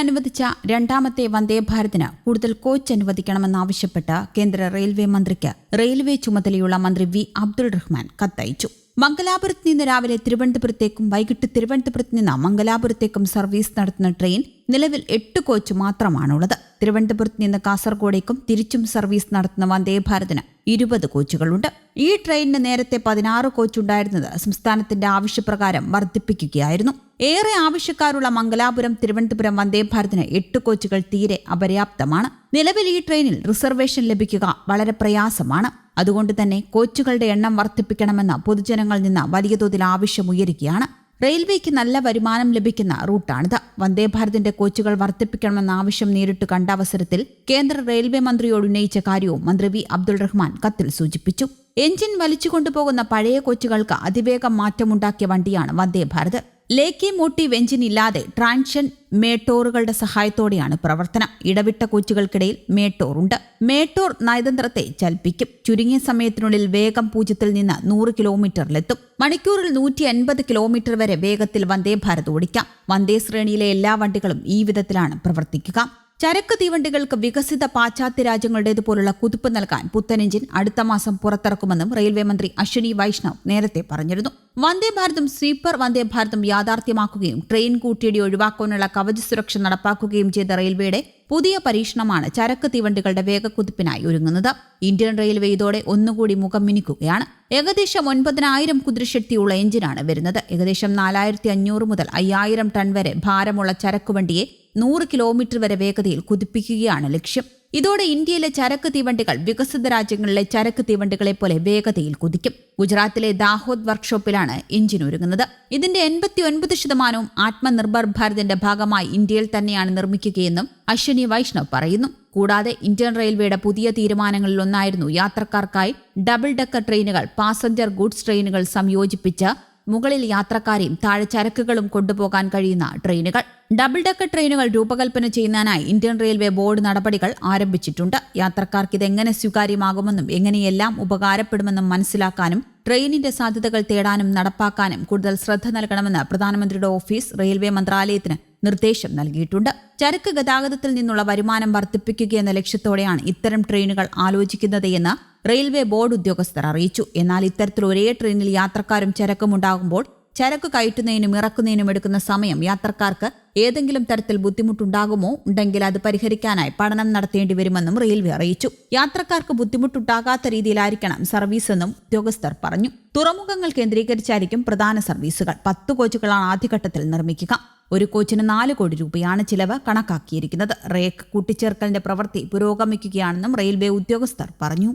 അനുവദിച്ച രണ്ടാമത്തെ വന്ദേ ഭാരതിന് കൂടുതൽ കോച്ച് അനുവദിക്കണമെന്നാവശ്യപ്പെട്ട് കേന്ദ്ര റെയിൽവേ മന്ത്രിക്ക് റെയിൽവേ ചുമതലയുള്ള മന്ത്രി വി അബ്ദുൾ റഹ്മാൻ കത്തയച്ചു. മംഗലാപുരത്ത് നിന്ന് രാവിലെ തിരുവനന്തപുരത്തേക്കും വൈകിട്ട് തിരുവനന്തപുരത്ത് നിന്ന് മംഗലാപുരത്തേക്കും സർവീസ് നടത്തുന്ന ട്രെയിൻ നിലവിൽ എട്ട് കോച്ച് മാത്രമാണുള്ളത്. തിരുവനന്തപുരത്ത് നിന്ന് കാസർഗോഡേക്കും തിരിച്ചും സർവീസ് നടത്തുന്ന വന്ദേ ഭാരതിന് ഇരുപത് കോച്ചുകളുണ്ട്. ഈ ട്രെയിനിന് നേരത്തെ പതിനാറ് കോച്ചുണ്ടായിരുന്നത് സംസ്ഥാനത്തിന്റെ ആവശ്യപ്രകാരം വർദ്ധിപ്പിക്കുകയായിരുന്നു. ഏറെ ആവശ്യക്കാരുള്ള മംഗലാപുരം തിരുവനന്തപുരം വന്ദേ ഭാരതിന് എട്ട് കോച്ചുകൾ തീരെ അപര്യാപ്തമാണ്. നിലവിൽ ഈ ട്രെയിനിൽ റിസർവേഷൻ ലഭിക്കുക വളരെ പ്രയാസമാണ്. അതുകൊണ്ട് തന്നെ കോച്ചുകളുടെ എണ്ണം വർദ്ധിപ്പിക്കണമെന്ന പൊതുജനങ്ങളിൽ നിന്ന് വലിയ തോതിൽ ആവശ്യമുയരുകയാണ് റെയിൽവേക്ക് നല്ല വരുമാനം ലഭിക്കുന്ന റൂട്ടാണിത്. വന്ദേ ഭാരതിന്റെ കോച്ചുകൾ വർദ്ധിപ്പിക്കണമെന്ന ആവശ്യം നേരിട്ട് കണ്ട അവസരത്തിൽ കേന്ദ്ര റെയിൽവേ മന്ത്രിയോട് ഉന്നയിച്ച കാര്യവും മന്ത്രി വി അബ്ദുൾ റഹ്മാൻ കത്തിൽ സൂചിപ്പിച്ചു. എഞ്ചിൻ വലിച്ചുകൊണ്ടുപോകുന്ന പഴയ കോച്ചുകൾക്ക് അതിവേഗം മാറ്റമുണ്ടാക്കിയ വണ്ടിയാണ് വന്ദേ ഭാരത്. ലേക്കി മൂട്ടി എഞ്ചിൻ ഇല്ലാതെ ട്രാൻഷൻ മേട്ടോറുകളുടെ സഹായത്തോടെയാണ് പ്രവർത്തനം. ഇടവിട്ട കോച്ചുകൾക്കിടയിൽ മേട്ടോർ ഉണ്ട് മേട്ടോർ നയതന്ത്രത്തെ ചൽപ്പിക്കും ചുരുങ്ങിയ സമയത്തിനുള്ളിൽ വേഗം പൂജ്യത്തിൽ നിന്ന് നൂറ് കിലോമീറ്ററിലെത്തും. മണിക്കൂറിൽ നൂറ്റി എൺപത് കിലോമീറ്റർ വരെ വേഗത്തിൽ വന്ദേ ഭാരത് ഓടിക്കാം. വന്ദേ ശ്രേണിയിലെ എല്ലാ വണ്ടികളും ഈ വിധത്തിലാണ് പ്രവർത്തിക്കുക. ചരക്ക് തീവണ്ടികൾക്ക് വികസിത പാശ്ചാത്യ രാജ്യങ്ങളുടേതുപോലുള്ള കുതിപ്പ് നൽകാൻ പുത്തൻ എഞ്ചിൻ അടുത്ത മാസം പുറത്തിറക്കുമെന്നും റെയിൽവേ മന്ത്രി അശ്വിനി വൈഷ്ണവ് നേരത്തെ പറഞ്ഞിരുന്നു. വന്ദേ ഭാരതും സ്വീപ്പർ വന്ദേ ഭാരതും യാഥാർത്ഥ്യമാക്കുകയും ട്രെയിൻ കൂട്ടിയിടി ഒഴിവാക്കാനുള്ള കവച സുരക്ഷ നടപ്പാക്കുകയും ചെയ്ത റെയിൽവേയുടെ പുതിയ പരീക്ഷണമാണ് ചരക്ക് തീവണ്ടികളുടെ വേഗക്കുതിപ്പിനായി ഒരുങ്ങുന്നത്. ഇന്ത്യൻ റെയിൽവേ ഇതോടെ ഒന്നുകൂടി മുഖം മിനിക്കുകയാണ്. ഏകദേശം ഒൻപതിനായിരം കുതിരശക്തിയുള്ള എഞ്ചിനാണ് വരുന്നത്. ഏകദേശം നാലായിരത്തി അഞ്ഞൂറ് മുതൽ അയ്യായിരം ടൺ വരെ ഭാരമുള്ള ചരക്കുവണ്ടിയെ നൂറ് കിലോമീറ്റർ വരെ വേഗതയിൽ കുതിപ്പിക്കുകയാണ് ലക്ഷ്യം. ഇതോടെ ഇന്ത്യയിലെ ചരക്ക് തീവണ്ടികൾ വികസിത രാജ്യങ്ങളിലെ ചരക്ക് തീവണ്ടികളെ പോലെ വേഗതയിൽ കുതിക്കും. ഗുജറാത്തിലെ ദാഹോദ് വർക്ക്ഷോപ്പിലാണ് എഞ്ചിൻ ഒരുങ്ങുന്നത്. ഇതിന്റെ എൺപത്തി ഒൻപത് ശതമാനവും ആത്മനിർഭർ ഭാരതിന്റെ ഭാഗമായി ഇന്ത്യയിൽ തന്നെയാണ് നിർമ്മിക്കുകയെന്നും അശ്വിനി വൈഷ്ണവ് പറയുന്നു. കൂടാതെ ഇന്ത്യൻ റെയിൽവേയുടെ പുതിയ തീരുമാനങ്ങളിൽ ഒന്നായിരുന്നു യാത്രക്കാർക്കായി ഡബിൾ ഡെക്കർ ട്രെയിനുകൾ പാസഞ്ചർ ഗുഡ്സ് ട്രെയിനുകൾ സംയോജിപ്പിച്ച് മുകളിൽ യാത്രക്കാരെയും താഴെ ചരക്കുകളും കൊണ്ടുപോകാൻ കഴിയുന്ന ട്രെയിനുകൾ. ഡബിൾ ഡെക്കർ ട്രെയിനുകൾ രൂപകൽപ്പന ചെയ്യുന്നതിനായി ഇന്ത്യൻ റെയിൽവേ ബോർഡ് നടപടികൾ ആരംഭിച്ചിട്ടുണ്ട്. യാത്രക്കാർക്ക് ഇത് ഇതെങ്ങനെ സ്വീകാര്യമാകുമെന്നും എങ്ങനെയെല്ലാം ഉപകാരപ്പെടുമെന്നും മനസ്സിലാക്കാനും ട്രെയിനിന്റെ സാധ്യതകൾ തേടാനും നടപ്പാക്കാനും കൂടുതൽ ശ്രദ്ധ നൽകണമെന്ന് പ്രധാനമന്ത്രിയുടെ ഓഫീസ് റെയിൽവേ മന്ത്രാലയത്തിന് നിർദ്ദേശം നൽകിയിട്ടുണ്ട്. ചരക്ക് ഗതാഗതത്തിൽ നിന്നുള്ള വരുമാനം വർദ്ധിപ്പിക്കുക എന്ന ലക്ഷ്യത്തോടെയാണ് ഇത്തരം ട്രെയിനുകൾ ആലോചിക്കുന്നത് എന്ന് റെയിൽവേ ബോർഡ് ഉദ്യോഗസ്ഥർ അറിയിച്ചു. എന്നാൽ ഇത്തരത്തിൽ ഒരേ ട്രെയിനിൽ യാത്രക്കാരും ചരക്കും ഉണ്ടാകുമ്പോൾ ചരക്ക് കയറ്റുന്നതിനും ഇറക്കുന്നതിനും എടുക്കുന്ന സമയം യാത്രക്കാർക്ക് ഏതെങ്കിലും തരത്തിൽ ബുദ്ധിമുട്ടുണ്ടാകുമോ ഉണ്ടെങ്കിൽ അത് പരിഹരിക്കാനായി പഠനം നടത്തേണ്ടി വരുമെന്നും റെയിൽവേ അറിയിച്ചു. യാത്രക്കാർക്ക് ബുദ്ധിമുട്ടുണ്ടാകാത്ത രീതിയിലായിരിക്കണം സർവീസ് എന്നും ഉദ്യോഗസ്ഥർ പറഞ്ഞു. തുറമുഖങ്ങൾ കേന്ദ്രീകരിച്ചായിരിക്കും പ്രധാന സർവീസുകൾ. പത്ത് കോച്ചുകളാണ് ആദ്യഘട്ടത്തിൽ നിർമ്മിക്കുക. ഒരു കോച്ചിന് നാല് കോടി രൂപയാണ് ചിലവ് കണക്കാക്കിയിരിക്കുന്നത്. റേക്ക് കൂട്ടിച്ചേർക്കലിന്റെ പ്രവൃത്തി പുരോഗമിക്കുകയാണെന്നും റെയിൽവേ ഉദ്യോഗസ്ഥർ പറഞ്ഞു.